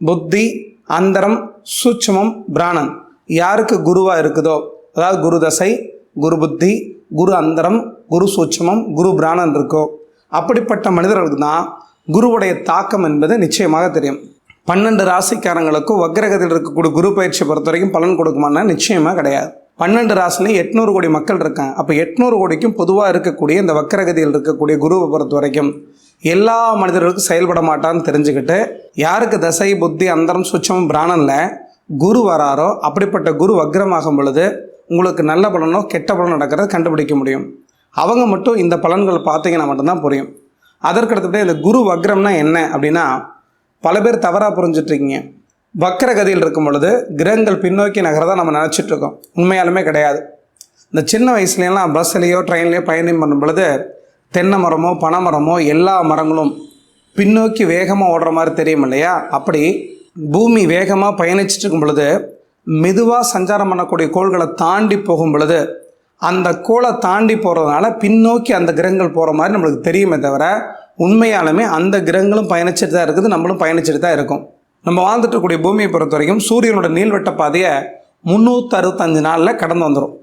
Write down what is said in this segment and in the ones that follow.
புத்தி அந்தரம் சூட்சமம் பிராணன் யாருக்கு குருவாக இருக்குதோ அதாவது குரு தசை குரு புத்தி குரு அந்தரம் குரு சூட்சமம் குரு பிராணன் இருக்கோ அப்படிப்பட்ட மனிதர்களுக்கு தான் குருவுடைய தாக்கம் என்பது நிச்சயமாக தெரியும். பன்னெண்டு ராசிக்காரங்களுக்கும் வக்ரகத்தில் இருக்கக்கூடிய குரு பயிற்சி பொறுத்த வரைக்கும் பலன் கொடுக்குமானா நிச்சயமாக கிடையாது. பன்னெண்டு ராசிலையும் எட்நூறு கோடி மக்கள் இருக்காங்க. அப்போ எட்நூறு கோடிக்கும் பொதுவாக இருக்கக்கூடிய இந்த வக்கரகதியில் இருக்கக்கூடிய குருவை பொறுத்த வரைக்கும் எல்லா மனிதர்களுக்கும் செயல்பட மாட்டான்னு தெரிஞ்சுக்கிட்டு யாருக்கு தசை புத்தி அந்தரம் சுச்சம் பிராணனில் குரு வராரோ அப்படிப்பட்ட குரு வக்ரமாகும் பொழுது உங்களுக்கு நல்ல பலனோ கெட்ட பலனோ நடக்கிறத கண்டுபிடிக்க முடியும். அவங்க மட்டும் இந்த பலன்கள் பார்த்தீங்கன்னா மட்டும்தான் புரியும். அதற்கடுத்தபடி இந்த குரு வக்ரம்னா என்ன அப்படின்னா பல பேர் தவறாக புரிஞ்சிட்ருக்கீங்க வக்கரகதியில் இருக்கும் பொழுது கிரகங்கள் பின்னோக்கி நகரதான் நம்ம நினச்சிட்டு இருக்கோம். உண்மையாலுமே கிடையாது. இந்த சின்ன வயசுலலாம் பஸ்ஸுலேயோ ட்ரெயின்லேயோ பயணம் பண்ணும் பொழுது தென்னை மரமோ பனை மரமோ எல்லா மரங்களும் பின்னோக்கி வேகமாக ஓடுற மாதிரி தெரியும் இல்லையா? அப்படி பூமி வேகமாக பயணிச்சுட்டு இருக்கும் பொழுது மெதுவாக சஞ்சாரம் பண்ணக்கூடிய கோள்களை தாண்டி போகும் பொழுது அந்த கோளை தாண்டி போகிறதுனால பின்னோக்கி அந்த கிரகங்கள் போகிற மாதிரி நம்மளுக்கு தெரியுமே தவிர உண்மையாலுமே அந்த கிரகங்களும் பயணிச்சுட்டு தான் இருக்குது நம்மளும் பயணிச்சுட்டு தான் இருக்கும். நம்ம வாழ்ந்துட்டு பூமியை பொறுத்த வரைக்கும் சூரியனோட நீள்வட்ட பாதையை முந்நூற்றி அறுபத்தஞ்சு நாளில் கடந்து வந்துடும்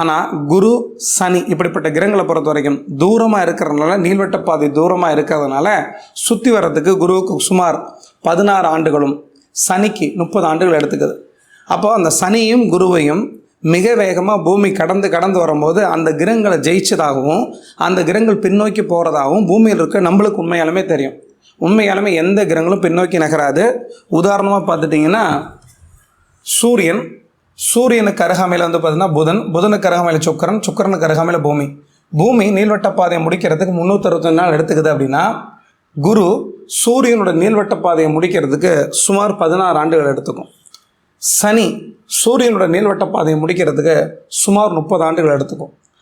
ஆனால் குரு சனி இப்படிப்பட்ட கிரகங்களை பொறுத்த வரைக்கும் தூரமாக இருக்கிறதுனால நீள்வட்ட பாதை தூரமாக இருக்கிறதுனால சுற்றி வர்றதுக்கு குருவுக்கு சுமார் பதினாறு ஆண்டுகளும் சனிக்கு முப்பது ஆண்டுகள் எடுத்துக்குது. அப்போ அந்த சனியும் குருவையும் மிக வேகமாக பூமி கடந்து கடந்து வரும்போது அந்த கிரகங்களை ஜெயிச்சதாகவும் அந்த கிரகங்கள் பின்னோக்கி போகிறதாகவும் பூமியில் இருக்க நம்மளுக்கு உண்மையாலுமே தெரியும். உண்மையாலுமே எந்த கிரகங்களும் பின்னோக்கி நகராது. உதாரணமாக பார்த்துட்டிங்கன்னா சூரியன் சூரியனுக்கு அருகாமையில் வந்து பார்த்தீங்கன்னா புதன் புதனுக்கு அருகாமையில் சுக்கரன் சுக்கரனுக்கு அருகாமையில் பூமி. பூமி நீள்வட்ட பாதையை முடிக்கிறதுக்கு முந்நூற்றறுபத்தஞ்சு நாள் எடுத்துக்குது அப்படின்னா குரு சூரியனோட நீள்வட்ட பாதையை முடிக்கிறதுக்கு சுமார் பதினாறு ஆண்டுகள் எடுத்துக்கும். சனி சூரியனோட நீள்வட்ட பாதையை முடிக்கிறதுக்கு சுமார் முப்பது ஆண்டுகள் எடுத்துக்கும்.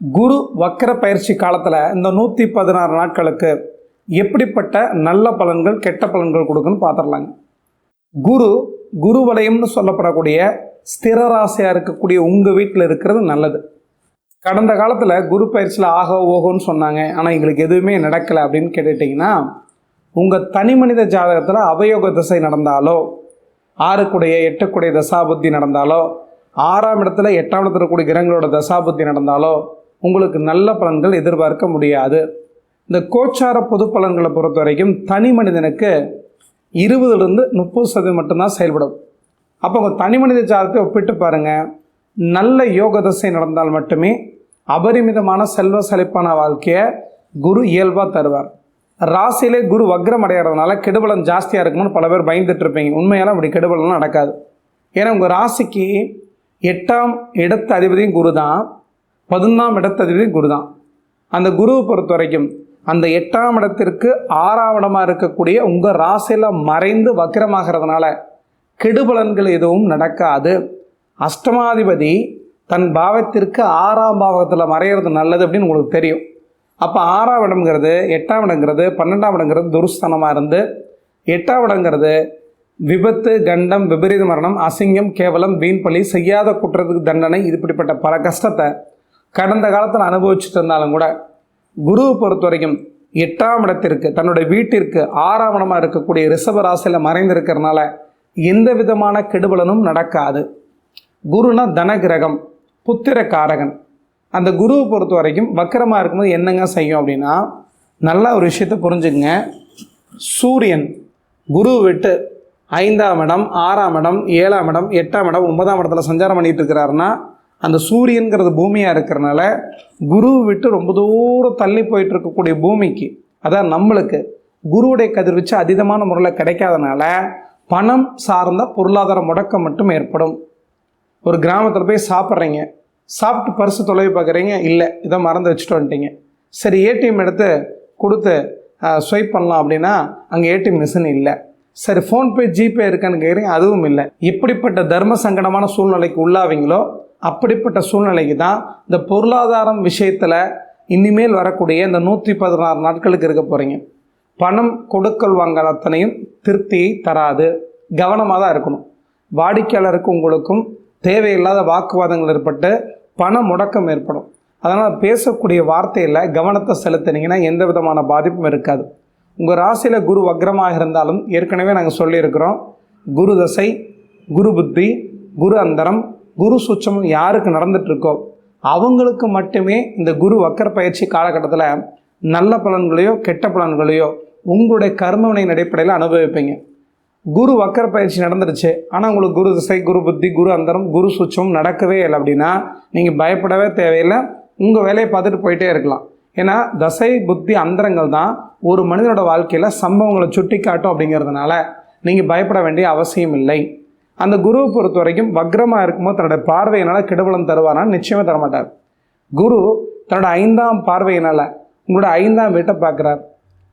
குரு வக்கர பயிற்சி காலத்தில் இந்த நூற்றி பதினாறு நாட்களுக்கு எப்படிப்பட்ட நல்ல பலன்கள் கெட்ட பலன்கள் கொடுக்குன்னு பார்த்துடலாங்க குரு குரு வலயம்னு சொல்லப்படக்கூடிய ஸ்திர ராசியாக இருக்கக்கூடிய உங்கள் வீட்டில் இருக்கிறது நல்லது. கடந்த காலத்தில் குரு பயிற்சியில் ஆக ஓகோன்னு சொன்னாங்க. ஆனால் எங்களுக்கு எதுவுமே நடக்கலை அப்படின்னு கேட்டுட்டிங்கன்னா உங்கள் தனி மனித ஜாதகத்தில் அவயோக திசை நடந்தாலோ ஆறுக்குடைய எட்டுக்குடைய தசாபுத்தி நடந்தாலோ ஆறாம் இடத்துல எட்டாம் இடத்துல இருக்கக்கூடிய கிரகங்களோட தசாபுத்தி நடந்தாலோ உங்களுக்கு நல்ல பலன்கள் எதிர்பார்க்க முடியாது. இந்த கோச்சார பொது பலன்களை பொறுத்த வரைக்கும் தனி மனிதனுக்கு இருபதுலேருந்து முப்பது சதவீதம் மட்டும்தான் செயல்படும். அப்போ உங்கள் தனி மனித ஜாதகத்தை ஒப்பிட்டு பாருங்கள் நல்ல யோக தசை நடந்தால் மட்டுமே அபரிமிதமான செல்வ செழிப்பான வாழ்க்கையை குரு இயல்பாக தருவார். ராசியிலே குரு வக்ரம் அடைகிறதுனால கெடுபலம் ஜாஸ்தியாக இருக்கும்னு பல பேர் பயந்துட்டு இருப்பீங்க. உண்மையால் அப்படி கெடுபலம்லாம் நடக்காது. ஏன்னா உங்கள் ராசிக்கு எட்டாம் இடத்து அதிபதியும் குரு தான் பதினொன்றாம் இடத்ததிபதி குரு தான் அந்த குருவை பொறுத்த வரைக்கும் அந்த எட்டாம் இடத்திற்கு ஆறாம் இடமாக இருக்கக்கூடிய உங்கள் ராசியில் மறைந்து வக்கிரமாகிறதுனால கெடுபலன்கள் எதுவும் நடக்காது. அஷ்டமாதிபதி தன் பாவத்திற்கு ஆறாம் பாவத்தில் மறையிறது நல்லது அப்படின்னு உங்களுக்கு தெரியும். அப்போ ஆறாம் இடம்ங்கிறது எட்டாம் இடங்கிறது பன்னெண்டாம் இடங்கிறது துருஸ்தானமாக இருந்து எட்டாம் இடங்கிறது விபத்து கண்டம் விபரீத மரணம் அசிங்கம் கேவலம் வீண்பலி செய்யாத குற்றத்துக்கு தண்டனை இப்படிப்பட்ட பல கஷ்டத்தை கடந்த காலத்தில் அனுபவிச்சுட்டு இருந்தாலும் கூட குருவை பொறுத்த வரைக்கும் எட்டாம் இடத்திற்கு தன்னுடைய வீட்டிற்கு ஆறாம் இருக்கக்கூடிய ரிஷப ராசியில் மறைந்திருக்கிறதுனால எந்த விதமான கெடுபலனும் நடக்காது. குருனா தனகிரகம் புத்திர காரகன் அந்த குருவை பொறுத்த வரைக்கும் வக்கரமாக இருக்கும்போது என்னங்க செய்யும் அப்படின்னா நல்ல ஒரு விஷயத்தை புரிஞ்சுங்க சூரியன் குரு விட்டு ஐந்தாம் இடம் ஆறாம் இடம் ஏழாம் இடம் எட்டாம் இடம் ஒன்பதாம் இடத்துல சஞ்சாரம் பண்ணிட்டு இருக்கிறாருன்னா அந்த சூரியன்கிறது பூமியாக இருக்கிறனால குரு விட்டு ரொம்ப தூரம் தள்ளி போயிட்டு இருக்கக்கூடிய பூமிக்கு அதான் நம்மளுக்கு குருவுடைய கதிர்வீச்சு அதீதமான முறையில் கிடைக்காதனால பணம் சார்ந்த பொருளாதார முடக்கம் மட்டும் ஏற்படும். ஒரு கிராமத்தில் போய் சாப்பிட்றீங்க சாப்பிட்டு பரிசு தொலைவி பார்க்குறீங்க இல்லை இதை மறந்து வச்சுட்டு வந்துட்டீங்க. சரி ஏடிஎம் எடுத்து கொடுத்து ஸ்வைப் பண்ணலாம் அப்படின்னா அங்கே ஏடிஎம் மிஷின் இல்லை. சரி ஃபோன்பே ஜிபே இருக்கான்னு கேட்குறீங்க அதுவும் இல்லை. இப்படிப்பட்ட தர்ம சங்கடமான சூழ்நிலைக்கு உள்ளாவீங்களோ அப்படிப்பட்ட சூழ்நிலைக்கு தான் இந்த பொருளாதாரம் விஷயத்தில் இனிமேல் வரக்கூடிய இந்த நூற்றி பதினாறு நாட்களுக்கு இருக்க போகிறீங்க பணம் கொடுக்கல் வாங்கல் அத்தனையும் திருப்தியை தராது. கவனமாக தான் இருக்கணும். வாடிக்கையாளருக்கும் உங்களுக்கும் தேவையில்லாத வாக்குவாதங்கள் ஏற்பட்டு பண முடக்கம் ஏற்படும். அதனால் பேசக்கூடிய வார்த்தையில் கவனத்தை செலுத்தினீங்கன்னா எந்த விதமான பாதிப்பும் இருக்காது. உங்கள் ராசியில் குரு வக்ரமாக இருந்தாலும் ஏற்கனவே நாங்கள் சொல்லியிருக்கிறோம். குரு தசை குரு புத்தி குரு அந்தரம் குரு சுச்சமம் யாருக்கு நடந்துட்டுருக்கோ அவங்களுக்கு மட்டுமே இந்த குரு வக்கர பயிற்சி காலகட்டத்தில் நல்ல பலன்களையோ கெட்ட பலன்களையோ உங்களுடைய கர்மவினையின் அடிப்படையில் அனுபவிப்பீங்க. குரு வக்கர பயிற்சி நடந்துருச்சு ஆனால் உங்களுக்கு குரு திசை குரு புத்தி குரு அந்தரம் குரு சுச்சம் நடக்கவே இல்லை அப்படின்னா நீங்கள் பயப்படவே தேவையில்லை. உங்கள் வேலையை பார்த்துட்டு போயிட்டே இருக்கலாம். ஏன்னா தசை புத்தி அந்தரங்கள் தான் ஒரு மனிதனோட வாழ்க்கையில் சம்பவங்களை சுட்டி காட்டும் அப்படிங்கிறதுனால நீங்கள் பயப்பட வேண்டிய அவசியம் இல்லை. அந்த குருவை பொறுத்த வரைக்கும் வக்ரமாக இருக்கும்போது தன்னுடைய பார்வையினால் கெடுபலம் தருவானா? நிச்சயமாக தரமாட்டார். குரு தன்னோட ஐந்தாம் பார்வையினால் உங்களோட ஐந்தாம் வீட்டை பார்க்குறார்.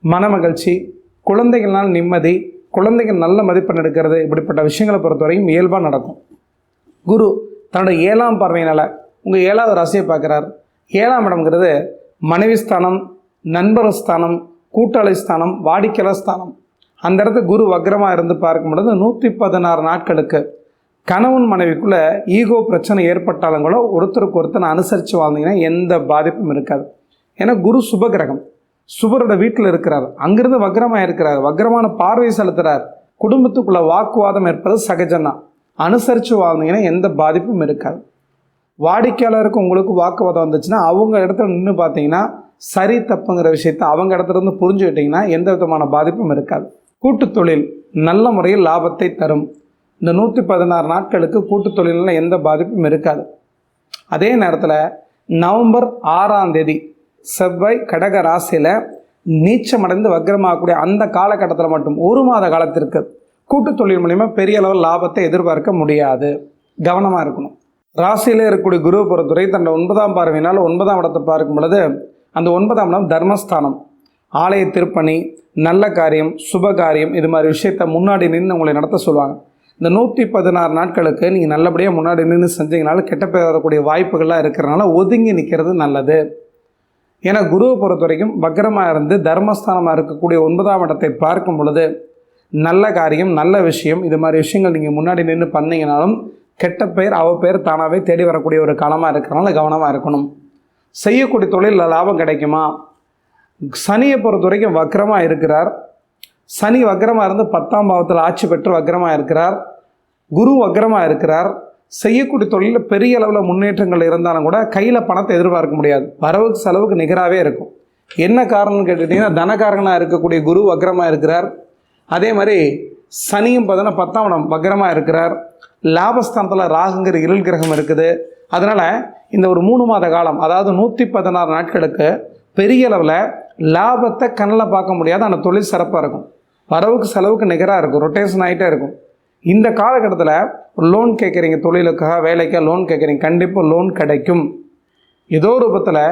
மனமகிழ்ச்சி குழந்தைகள்னால் நிம்மதி குழந்தைகள் நல்ல மதிப்பெண் எடுக்கிறது இப்படிப்பட்ட விஷயங்களை பொறுத்தவரையும் இயல்பாக நடக்கும். குரு தன்னோட ஏழாம் பார்வையினால் உங்கள் ஏழாவது ராசியை பார்க்குறார். ஏழாம் இடம்ங்கிறது மனைவி ஸ்தானம் நண்பர் ஸ்தானம் கூட்டாளி ஸ்தானம் வாடிக்கையாளர் ஸ்தானம். அந்த இடத்துல குரு வக்ரமாக இருந்து பார்க்கும் பொழுது நூற்றி பதினாறு நாட்களுக்கு கணவன் மனைவிக்குள்ளே ஈகோ பிரச்சனை ஏற்பட்டாலும் கூட ஒருத்தருக்கு ஒருத்தர் அனுசரித்து வாழ்ந்தீங்கன்னா எந்த பாதிப்பும் இருக்காது. ஏன்னா குரு சுபகிரகம். சுபரோட வீட்டில் இருக்கிறார். அங்கிருந்து வக்ரமாக இருக்கிறார். வக்ரமான பார்வை செலுத்துகிறார் குடும்பத்துக்குள்ளே வாக்குவாதம் ஏற்பது சகஜம்தான். அனுசரித்து வாழ்ந்தீங்கன்னா எந்த பாதிப்பும் இருக்காது. வாடிக்கையாளருக்கு உங்களுக்கு வாக்குவாதம் வந்துச்சுன்னா அவங்க இடத்துல நின்று பார்த்தீங்கன்னா சரி தப்புங்கிற விஷயத்த அவங்க இடத்துல இருந்து புரிஞ்சுக்கிட்டிங்கன்னா எந்த விதமான பாதிப்பும் இருக்காது. கூட்டு தொழில் நல்ல முறையில் லாபத்தை தரும். இந்த நூற்றி பதினாறு நாட்களுக்கு கூட்டு தொழிலில் எந்த பாதிப்பும் இருக்காது. அதே நேரத்தில் நவம்பர் ஆறாம் தேதி செவ்வாய் கடக ராசியில் நீச்சமடைந்து வக்கரமாகக்கூடிய அந்த காலகட்டத்தில் மட்டும் ஒரு மாத காலத்திற்கு கூட்டு தொழில் மூலிமா பெரிய அளவில் லாபத்தை எதிர்பார்க்க முடியாது. கவனமாக இருக்கணும். ராசியில் இருக்கக்கூடிய குரு பொறுத்துறை தன்னோட ஒன்பதாம் பார்வையினால் ஒன்பதாம் இடத்தை பார்க்கும் பொழுது அந்த ஒன்பதாம் இடம் தர்மஸ்தானம். ஆலய திருப்பணி நல்ல காரியம் சுப காரியம் இது மாதிரி விஷயத்த முன்னாடி நின்று உங்களை நடத்த சொல்லுவாங்க. இந்த நூற்றி பதினாறு நாட்களுக்கு நீங்கள் நல்லபடியாக முன்னாடி நின்று செஞ்சீங்கனாலும் கெட்ட பேர் வரக்கூடிய வாய்ப்புகள்லாம் இருக்கிறனால ஒதுங்கி நிற்கிறது நல்லது. ஏன்னா குருவை பொறுத்த வரைக்கும் பக்ரமாக இருந்து தர்மஸ்தானமாக இருக்கக்கூடிய ஒன்பதாம் இடத்தை பார்க்கும் பொழுது நல்ல காரியம் நல்ல விஷயம் இது மாதிரி விஷயங்கள் நீங்கள் முன்னாடி நின்று பண்ணீங்கனாலும் கெட்ட பெயர் அவ பெயர் தானாகவே தேடி வரக்கூடிய ஒரு காலமாக இருக்கிறனால கவனமாக இருக்கணும். செய்யக்கூடிய தொழிலில் லாபம் கிடைக்குமா? சனியை பொறுத்த வரைக்கும் வக்கரமாக இருக்கிறார். சனி வக்கரமாக இருந்து பத்தாம் பாவத்தில் ஆட்சி பெற்று வக்கரமாக இருக்கிறார். குரு வக்கரமாக இருக்கிறார். செய்யக்கூடிய தொழிலில் பெரிய அளவில் முன்னேற்றங்கள் இருந்தாலும் கூட கையில் பணத்தை எதிர்பார்க்க முடியாது. வரவுக்கு செலவுக்கு நிகராகவே இருக்கும். என்ன காரணம்னு கேட்டுட்டிங்கன்னா தனகாரகனாக இருக்கக்கூடிய குரு வக்கரமாக இருக்கிறார். அதே மாதிரி சனியும் பார்த்தோன்னா பத்தாம் இடம் வக்கரமாக இருக்கிறார். லாபஸ்தானத்தில் ராகுங்கிற இருள் கிரகம் இருக்குது. அதனால் இந்த ஒரு மூணு மாத காலம் அதாவது நூற்றி பதினாறு நாட்களுக்கு பெரிய அளவில் லாபத்தை கண்ணில் பார்க்க முடியாத அந்த தொழில் சிறப்பாக இருக்கும். வரவுக்கு செலவுக்கு நிகராக இருக்கும். ரொட்டேஷன் ஆகிட்டே இருக்கும். இந்த காலகட்டத்தில் லோன் கேட்குறீங்க தொழிலுக்காக வேலைக்காக லோன் கேட்குறீங்க கண்டிப்பாக லோன் கிடைக்கும். ஏதோ ரூபத்தில்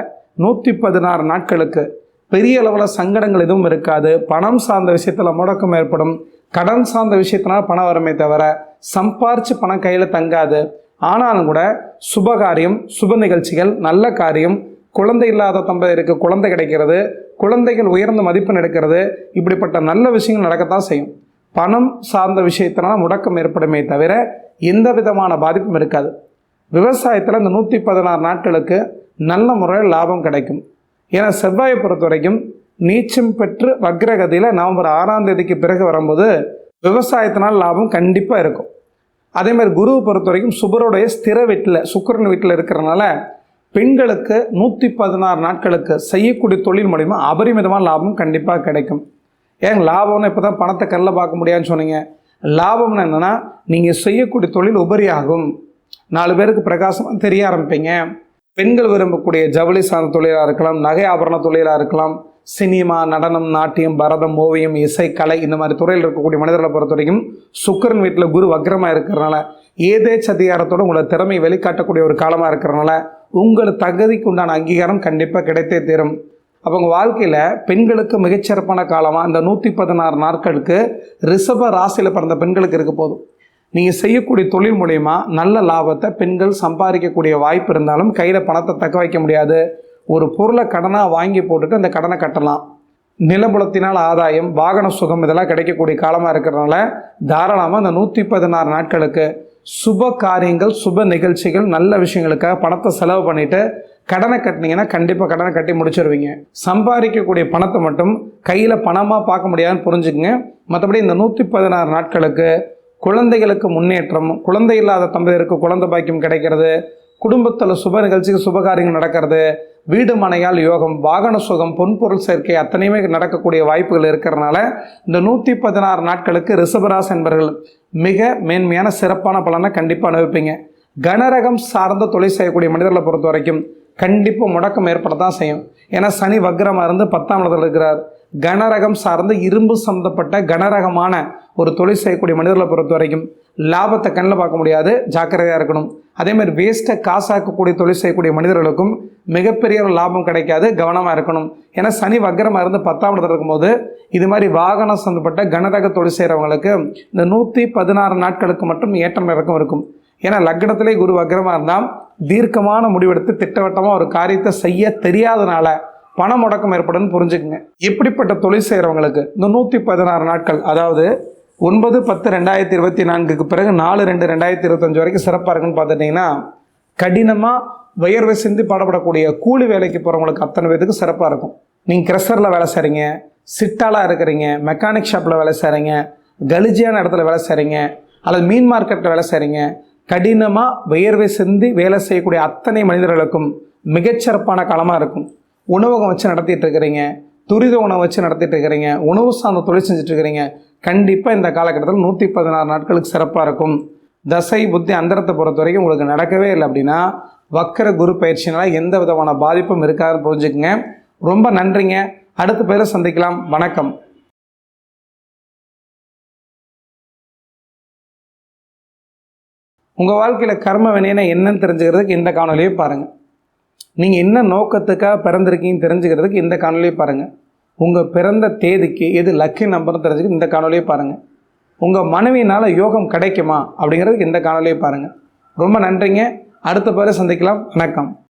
நூற்றி பதினாறு நாட்களுக்கு பெரிய அளவில் சங்கடங்கள் எதுவும் இருக்காது. பணம் சார்ந்த விஷயத்தில் முடக்கம் ஏற்படும். கடன் சார்ந்த விஷயத்தினால பணம் வருமே தவிர சம்பாரித்து பணம் கையில் தங்காது. ஆனாலும் கூட சுபகாரியம் சுப நிகழ்ச்சிகள் நல்ல காரியம். குழந்தை இல்லாத தம்பதியருக்கு குழந்தை கிடைக்கிறது. குழந்தைகள் உயர்ந்த மதிப்பெண் எடுக்கிறது இப்படிப்பட்ட நல்ல விஷயங்கள் நடக்கத்தான் செய்யும். பணம் சார்ந்த விஷயத்தினால முடக்கம் ஏற்படுமே தவிர எந்த விதமான பாதிப்பும் இருக்காது. விவசாயத்தில் இந்த நூற்றி பதினாறு நாட்களுக்கு நல்ல முறையில் லாபம் கிடைக்கும். ஏன்னா செவ்வாயை பொறுத்த வரைக்கும் நீச்சம் பெற்று வக்ரகதியில் நவம்பர் ஆறாம் தேதிக்கு பிறகு வரும்போது விவசாயத்தினால் லாபம் கண்டிப்பாக இருக்கும். அதே மாதிரி குருவை பொறுத்த வரைக்கும் சுபருடைய ஸ்திர வீட்டில் சுக்கிரன் வீட்டில் இருக்கிறனால பெண்களுக்கு நூற்றி பதினாறு நாட்களுக்கு செய்யக்கூடிய தொழில் மூலிமா அபரிமிதமான லாபம் கண்டிப்பாக கிடைக்கும். ஏன் லாபம்னு இப்போ தான் பணத்தை கல்ல பார்க்க முடியாதுன்னு சொன்னீங்க. லாபம்னு என்னென்னா நீங்கள் செய்யக்கூடிய தொழில் உபரியாகும். நாலு பேருக்கு பிரகாசமாக தெரிய ஆரம்பிப்பீங்க. பெண்கள் விரும்பக்கூடிய ஜவுளி சார்ந்த தொழிலாக இருக்கலாம் நகை ஆபரண தொழிலாக இருக்கலாம் சினிமா நடனம் நாட்டியம் பரதம் ஓவியம் இசை கலை இந்த மாதிரி துறையில் இருக்கக்கூடிய மனிதர்களை பொறுத்த வரைக்கும் சுக்கரன் வீட்டில் குரு வக்ரமாக இருக்கிறனால ஏதே சதிகாரத்தோடு உங்களோட திறமையை வெளிக்காட்டக்கூடிய ஒரு காலமாக இருக்கிறனால உங்கள் தகுதிக்கு உண்டான அங்கீகாரம் கண்டிப்பாக கிடைத்தே தீரும். அப்போ உங்கள் வாழ்க்கையில் பெண்களுக்கு மிகச்சிறப்பான காலமாக இந்த நூற்றி பதினாறு நாட்களுக்கு ரிஷப ராசியில் பிறந்த பெண்களுக்கு இருக்க போதும். நீங்கள் செய்யக்கூடிய தொழில் மூலயமா நல்ல லாபத்தை பெண்கள் சம்பாதிக்கக்கூடிய வாய்ப்பு இருந்தாலும் கையில் பணத்தை தக்க வைக்க முடியாது. ஒரு பொருளை கடனாக வாங்கி போட்டுட்டு அந்த கடனை கட்டலாம். நிலபுலத்தினால் ஆதாயம் வாகன சுகம் இதெல்லாம் கிடைக்கக்கூடிய காலமாக இருக்கிறதுனால தாராளமாக அந்த நூற்றி பதினாறு நாட்களுக்கு சுப காரியங்கள் சுப நிகழ்ச்சிகள் நல்ல விஷயங்களுக்காக பணத்தை செலவு பண்ணிவிட்டு கடனை கட்டினீங்கன்னா கண்டிப்பாக கடனை கட்டி முடிச்சிருவீங்க. சம்பாதிக்கக்கூடிய பணத்தை மட்டும் கையில் பணமாக பார்க்க முடியாதுன்னு புரிஞ்சுக்குங்க. மற்றபடி இந்த நூற்றி பதினாறு நாட்களுக்கு குழந்தைகளுக்கு முன்னேற்றம் குழந்தை இல்லாத தம்பதியருக்கு குழந்தை பாக்கியம் கிடைக்கிறது குடும்பத்தில் சுப நிகழ்ச்சிக்கு சுபகாரியங்கள் நடக்கிறது வீடு மனையால் யோகம் வாகன சுகம் பொன்பொருள் சேர்க்கை அத்தனையுமே நடக்கக்கூடிய வாய்ப்புகள் இருக்கிறனால இந்த நூற்றி பதினாறு நாட்களுக்கு ரிஷபராசி என்பவர்கள் மிக மேன்மையான சிறப்பான பலனை கண்டிப்பாக அனுபவிப்பீங்க. கனரகம் சார்ந்த தொழில் செய்யக்கூடிய மனிதர்களை பொறுத்த வரைக்கும் கண்டிப்பாக முடக்கம் ஏற்பட தான் செய்யும். ஏன்னா சனி வக்ரமாக இருந்து பத்தாம் இடத்துல இருக்கிறார். கனரகம் சார்ந்து இரும்பு சம்மந்தப்பட்ட கனரகமான ஒரு தொழில் செய்யக்கூடிய மனிதர்களை பொறுத்த வரைக்கும் லாபத்தை கண்ணில் பார்க்க முடியாது ஜாக்கிரதையாக இருக்கணும். அதே மாதிரி வேஸ்ட்டை காசாக்கக்கூடிய தொழில் செய்யக்கூடிய மனிதர்களுக்கும் மிகப்பெரிய ஒரு லாபம் கிடைக்காது கவனமாக இருக்கணும். ஏன்னா சனி வக்கரமாக இருந்து பத்தாம் இடத்துல இருக்கும்போது இது மாதிரி வாகனம் சந்தப்பட்ட கனரக தொழில் செய்கிறவங்களுக்கு இந்த நூற்றி பதினாறு நாட்களுக்கு மட்டும் ஏற்றம் இறக்கம் இருக்கும். ஏன்னா லக்னத்திலே குரு வக்கரமாக இருந்தால் தீர்க்கமான முடிவெடுத்து திட்டவட்டமாக ஒரு காரியத்தை செய்ய தெரியாதனால பண முடக்கம் ஏற்படும்னு புரிஞ்சுக்குங்க. இப்படிப்பட்ட தொழில் செய்கிறவங்களுக்கு இந்த நூற்றி பதினாறு நாட்கள் அதாவது ஒன்பது பத்து ரெண்டாயிரத்தி இருபத்தி நான்குக்கு பிறகு நாலு ரெண்டு ரெண்டாயிரத்தி இருபத்தஞ்சு வரைக்கும் சிறப்பாக இருக்குன்னு பார்த்துட்டிங்கன்னா கடினமாக வியர்வை சிந்தி பாடப்படக்கூடிய கூலி வேலைக்கு போகிறவங்களுக்கு அத்தனை பேருக்கு சிறப்பாக இருக்கும். நீங்கள் கிரஷரில் வேலை செய்கிறீங்க சிட்டாலாக இருக்கிறீங்க மெக்கானிக் ஷாப்பில் வேலை செய்கிறீங்க கலிஜியான இடத்துல வேலை செய்கிறீங்க அல்லது மீன் மார்க்கெட்டில் வேலை செய்கிறீங்க கடினமாக வியர்வை சிந்தி வேலை செய்யக்கூடிய அத்தனை மனிதர்களுக்கும் மிகச்சிறப்பான காலமாக இருக்கும். உணவகம் வச்சு நடத்திட்டு இருக்கிறீங்க துரித உணவு வச்சு நடத்திட்டு இருக்கிறீங்க உணவு சார்ந்த தொழில் செஞ்சுட்டு இருக்கிறீங்க கண்டிப்பாக இந்த காலகட்டத்தில் நூற்றி பதினாறு நாட்களுக்கு சிறப்பாக இருக்கும். தசை புத்தி அந்தரத்தை பொறுத்த வரைக்கும் உங்களுக்கு நடக்கவே இல்லை அப்படின்னா வக்கர குரு பயிற்சினால எந்த விதமான பாதிப்பும் இருக்காதுன்னு புரிஞ்சுக்குங்க. ரொம்ப நன்றிங்க. அடுத்த பேரை சந்திக்கலாம். வணக்கம். உங்கள் வாழ்க்கையில் கர்ம வினைனா என்னன்னு தெரிஞ்சுக்கிறதுக்கு இந்த காணொலியை பாருங்கள் நீங்கள் என்ன நோக்கத்துக்காக பிறந்திருக்கீங்கன்னு தெரிஞ்சுக்கிறதுக்கு இந்த காணொலியை பாருங்கள் உங்கள் பிறந்த தேதிக்கு எது லக்கி நம்பர்னு தெரிஞ்சுக்க இந்த காணொலியை பாருங்கள் உங்கள் மனைவினால் யோகம் கிடைக்குமா அப்படிங்கிறதுக்கு இந்த காணொலியை பாருங்கள் ரொம்ப நன்றிங்க. அடுத்த பேரை சந்திக்கலாம். வணக்கம்.